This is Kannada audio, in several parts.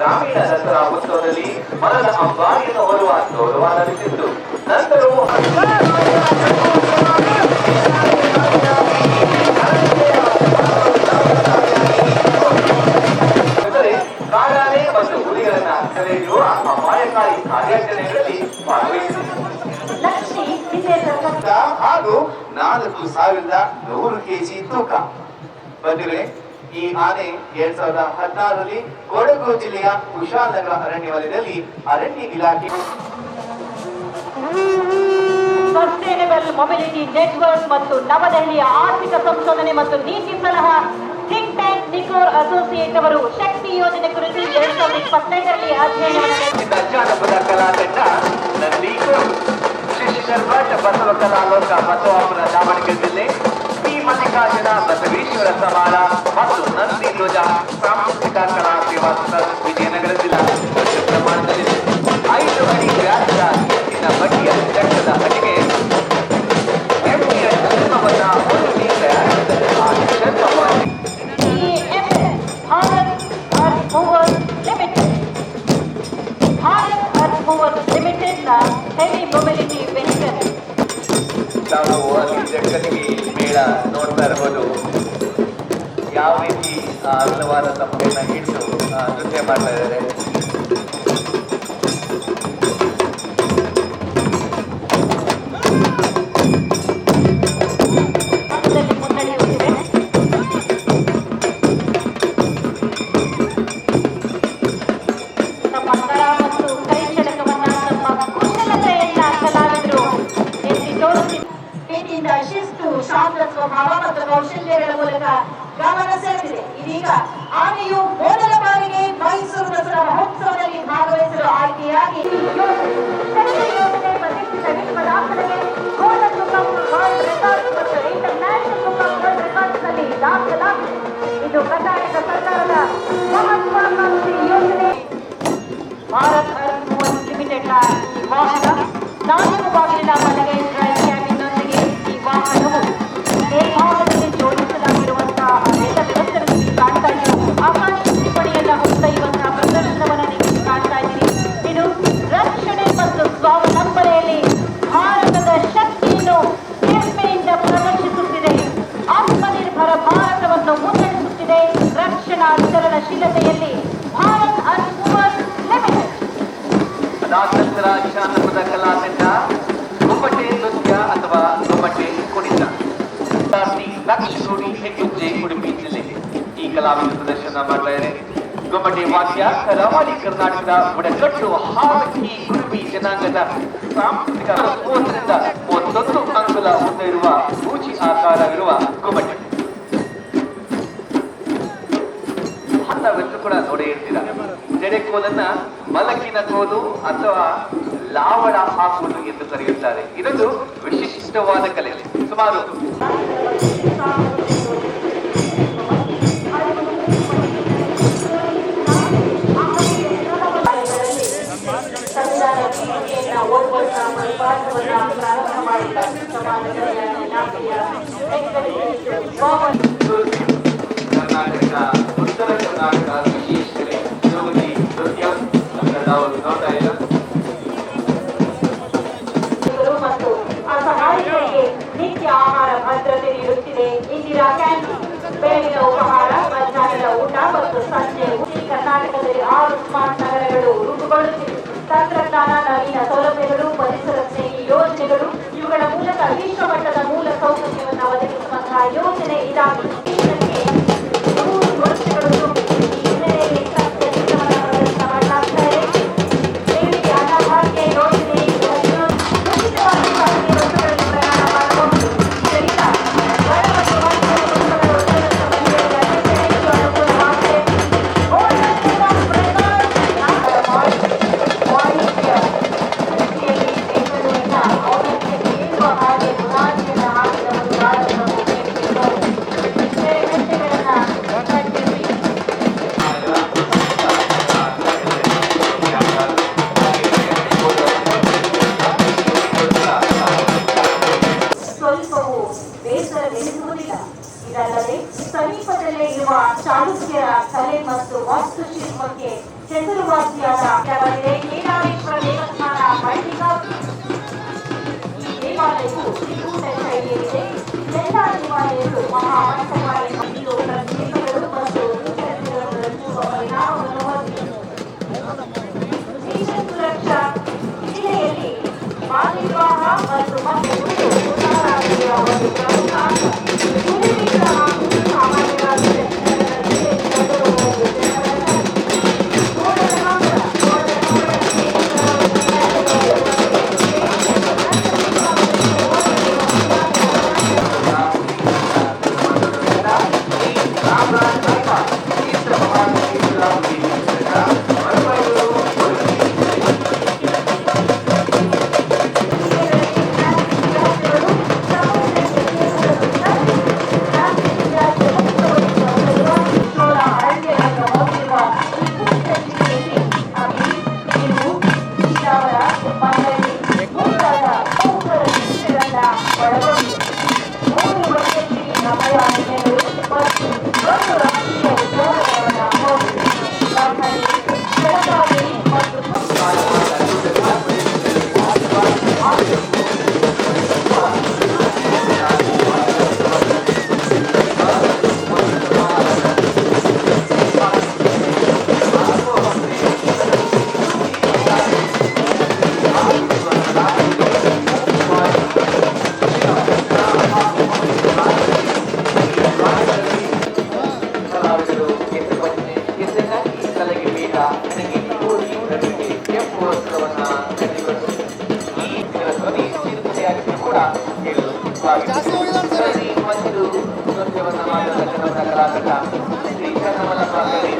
ಗ್ರಾಮೀಣ ದಸರಾ ಉತ್ಸವದಲ್ಲಿ ಮರದ ಅಂಬಾರಿಯನ್ನು ಹೊರುವ ಗೌರವ ಲಭಿಸಿತ್ತು ನಂತರವೂ ಅಂದರೆ ಕಾಡಾನೆ ಮತ್ತು ಹುಲಿಗಳನ್ನ ಸೆರೆಹಿಡಿಯುವ ಅಪಾಯಕಾರಿ ಕಾರ್ಯಾಚರಣೆಗಳಲ್ಲಿ ಭಾಗವಹಿಸಿದೆ ಲಕ್ಷ್ಮಿ ವಿಜೇತ ಹಾಗೂ ನಾಲ್ಕು ಸಾವಿರದ ನೂರು ಕೆಜಿ ತೂಕ. ಬಂಧುಗಳೇ ಈ ಆನೆ ಎರಡ್ ಸಾವಿರದ ಹದಿನಾರರಲ್ಲಿ ಕೊಡಗು ಜಿಲ್ಲೆಯ ಕುಶಾಲನಗರ ಅರಣ್ಯ ವಲಯದಲ್ಲಿ ಅರಣ್ಯ ಇಲಾಖೆ ಸಸ್ಟೈನಬಲ್ ಮೊಬಿಲಿಟಿ ನೆಟ್ವರ್ಕ್ ಮತ್ತು ನವದೆಹಲಿಯ ಆರ್ಥಿಕ ಸಂಶೋಧನೆ ಮತ್ತು ನೀತಿ ಸಲಹಾ ಥಿಂಕ್ ಟ್ಯಾಂಕ್ ನಿಕೋರ್ ಅಸೋಸಿಯೇಟ್ ಅವರು ಶಕ್ತಿ ಯೋಜನೆ ಕುರಿತು ಎರಡ್ ಸಾವಿರದ ಇಪ್ಪತ್ತೈದರಲ್ಲಿ ಅಧ್ಯಯನವನ್ನು ನಡೆಸಿದ್ದಾರೆ. ಜಾನಪದ ಕಲಾ ತಂಡ ನಂದೀಕೋಡು ಶ್ರೀ ಶರ್ಭಟ್ ಬಸವ ಕಲಾಲೋಕ ಬಸವಾಪುರ ದಾವಣಗೆರೆ ಜಿಲ್ಲೆ ಶ್ರೀ ಮಲ್ಲಿಕಾರ್ಜುನ ಬಸವೇಶ್ವರ ಸಮಾನ जिल्हा सामाजिक विकास कला सेवा संघ विजयनगर जिल्हा आयुषवाणी व्यासपीठ तिना भट यांच्या हटके Limitedला heavy mobility ತೋರಿಸಿ ಇದ್ದಾರೆ ಶಿಸ್ತು ಶಾಂತ ಸ್ವಭಾವ ಮತ್ತು ಕೌಶಲ್ಯಗಳ ಮೂಲಕ ಗಮನ ಸೆಳೆದಿದೆ. ಇದೀಗ ಆನೆಯು ಇದು ಕರ್ನಾಟಕ ಗುಮ್ಮಟೆ ವಾಸ್ಯ ಕರಾವಳಿ ಕರ್ನಾಟಕದ ಬುಡಕಟ್ಟು ಹಾಕಿ ಕುರುಬಿ ಜನಾಂಗದ ಸಾಂಸ್ಕೃತಿಕ ಮೂವತ್ತರಿಂದ ಮೂವತ್ತೊಂದು ಅಂಗುಲ ಉದ್ದ ಇರುವ ಸೂಚಿ ಆಕಾರವಿರುವ ಗುಮ್ಮಟೆ. ಹತ್ತವೆಲ್ಲೂ ಕೂಡ ನೋಡೇ ಇರ್ತೀರ? ಜಡೆಕೋಲನ್ನ ಮಲಕಿನ ಕೋಲು ಅಥವಾ ಲಾವಣ ಹಾಕುವುದು ಎಂದು ಕರೆಯುತ್ತಾರೆ. ಇದೊಂದು ವಿಶಿಷ್ಟವಾದ ಕಲೆ ಸುಮಾರು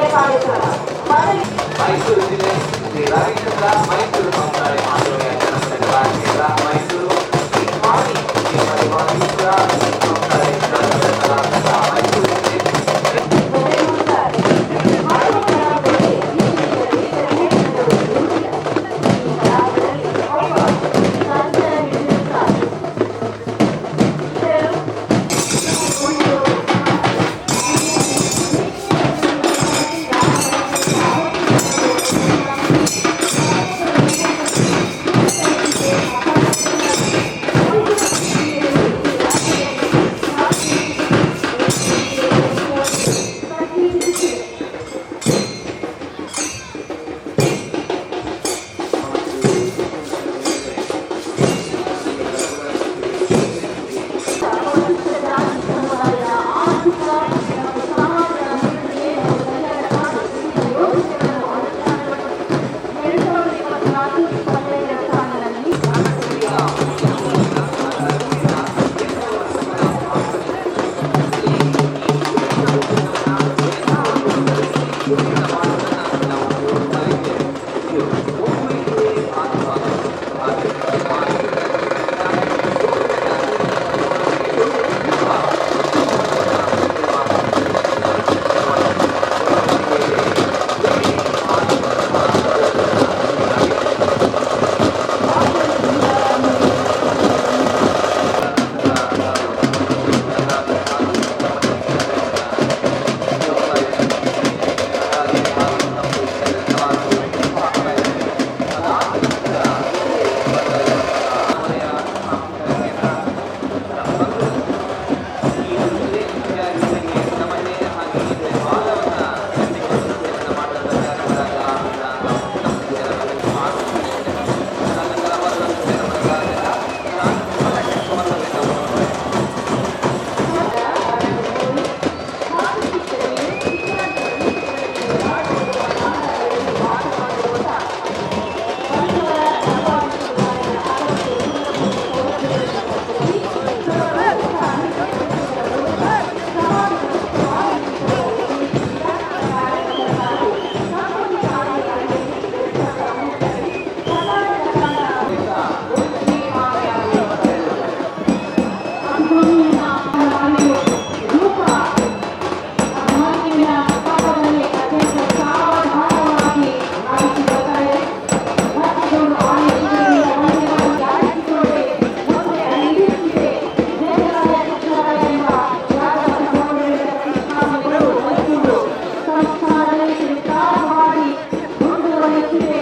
ಜಿಲ್ಲೆ ಮೈಸೂರು ಜಿಲ್ಲೆ ರಾಯಚಂದ್ರ ಮೈಸೂರು আমাদের